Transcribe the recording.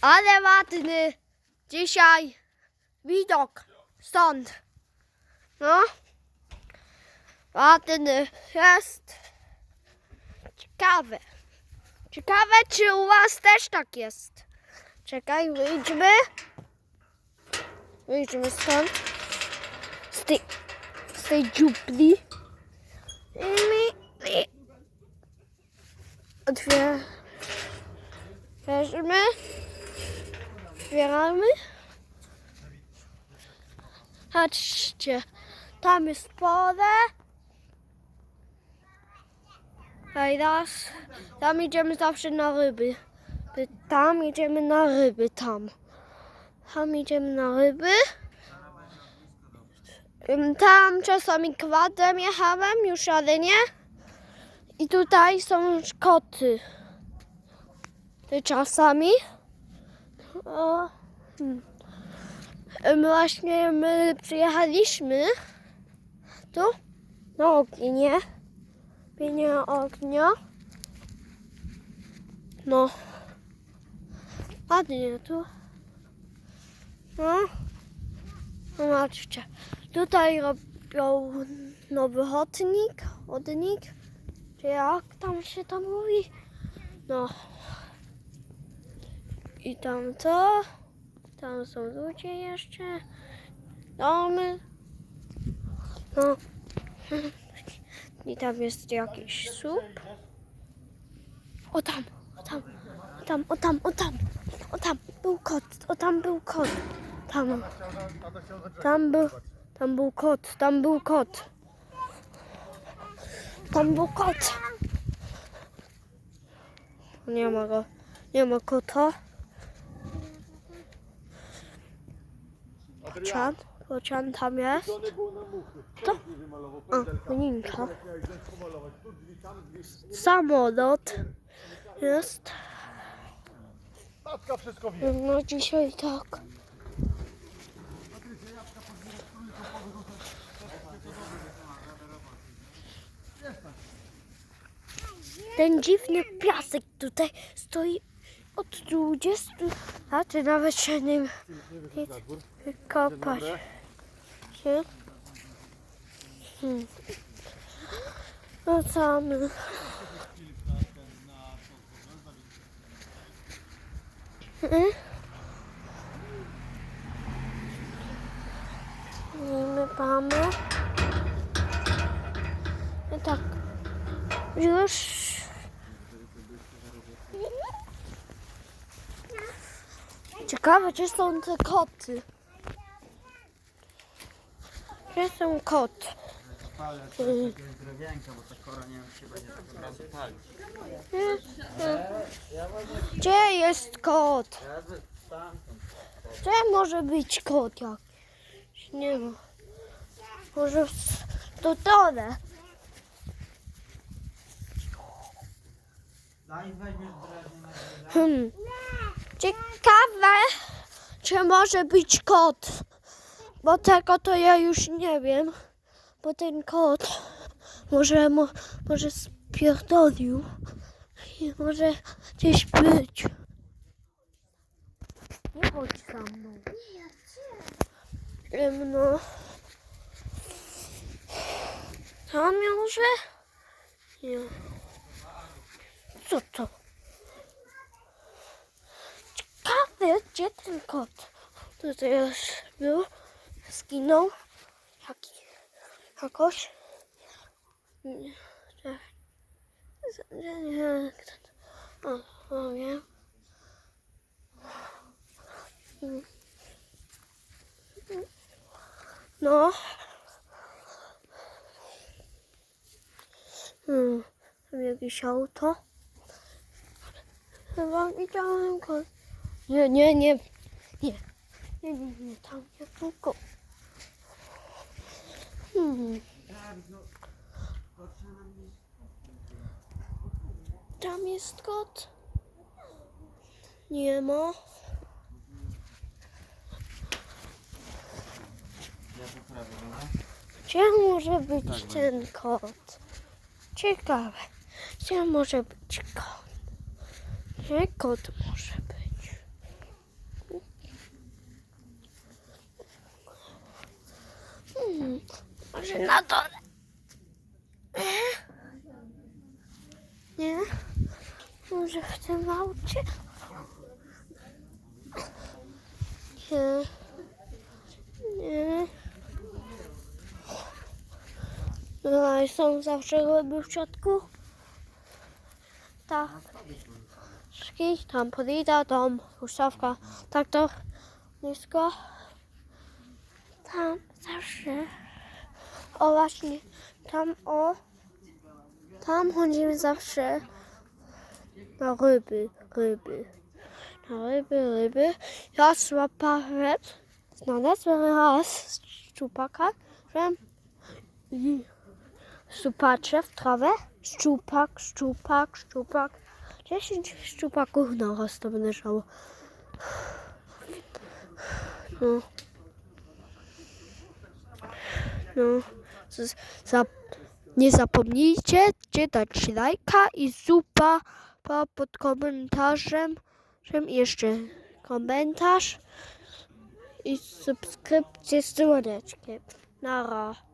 Ale ładny dzisiaj widok stąd. No. Ładny jest. Ciekawe. Ciekawe, czy u was też tak jest. Czekaj, wyjdźmy. Wyjdźmy stąd. Z tej, z tej dziupli. I mi... i- Otwieramy. Patrzcie, tam jest pole. Teraz tam idziemy zawsze na ryby. By- Tam idziemy na ryby, tam. Tam idziemy na ryby. Tam czasami kładem jechałem, już ale nie. I tutaj są koty. Ty czasami. O, hmm. Właśnie my przyjechaliśmy tu na ognie. Pienie ognia. No. Ładnie tu. No. Zobaczcie. Tutaj robią nowy chodnik. Chodnik. Czy jak tam się to mówi? No. I tam to. Tam są ludzie jeszcze. Domy. No. I tam jest jakiś słup. O tam, o tam, o tam, o tam, o tam, o tam był kot, o tam był kot. Tam, tam był, tam był kot, tam był kot. Tam był kot. Nie ma go, nie ma kota. Kocian, kocian tam jest. To? A. Samolot jest. Tatka wszystko wie. No dzisiaj tak. Ten dziwny piasek tutaj stoi od 20 lat, nawet się nim kopać się. Hmm. No co my? Hmm? Mamy. I tak. Już. Ciekawe, czy są te koty. Gdzie są koty? To jest jakieś drewienko, bo to kora nie wiem, czy będzie tak od razu palić. Gdzie jest kot? Ja z- stamtąd. Gdzie może być kot jakiś? Nie ma. Może w stodole. Daj weźmiesz drewno na. Hmm. Ciekawe, czy może być kot. Bo tego to ja już nie wiem. Bo ten kot może, mo, może spierdolił. I może gdzieś być. Nie chodź za mną. Ciemno. Tam może? Nie. Co to? Ciekawe, gdzie ten kot? Tutaj już był, zginął. Jaki? Jakoś? Nie, nie, nie? O, o, wiem. No. Hmm. Jakieś auto. Chyba widziałem go. Nie, nie, nie. Nie. Nie, nie, nie. Tam nie tylko. Hmm. Tam jest kot. Nie ma. Gdzie może być ten kot? Ciekawe. Gdzie może być kot? Gdzie kot może być? Może na dole. Nie? Może w tym aucie? Nie. Nie. No i są zawsze ryby w środku. Tak. Szki, tam podida, tam huśtawka. Tak to nisko. Tam zawsze. O właśnie, tam o. Tam chodzimy zawsze na ryby, ryby. Na ryby, ryby. Ja złapałem, znalazłem raz szczupaka, że i szczupacze w trawę. Szczupak, szczupak, szczupak. 10 szczupaków na raz to będę żało. No. No. Nie zapomnijcie, dać lajka i zupa pa pod komentarzem. Jeszcze komentarz i subskrypcję z dzwoneczkiem. Nara.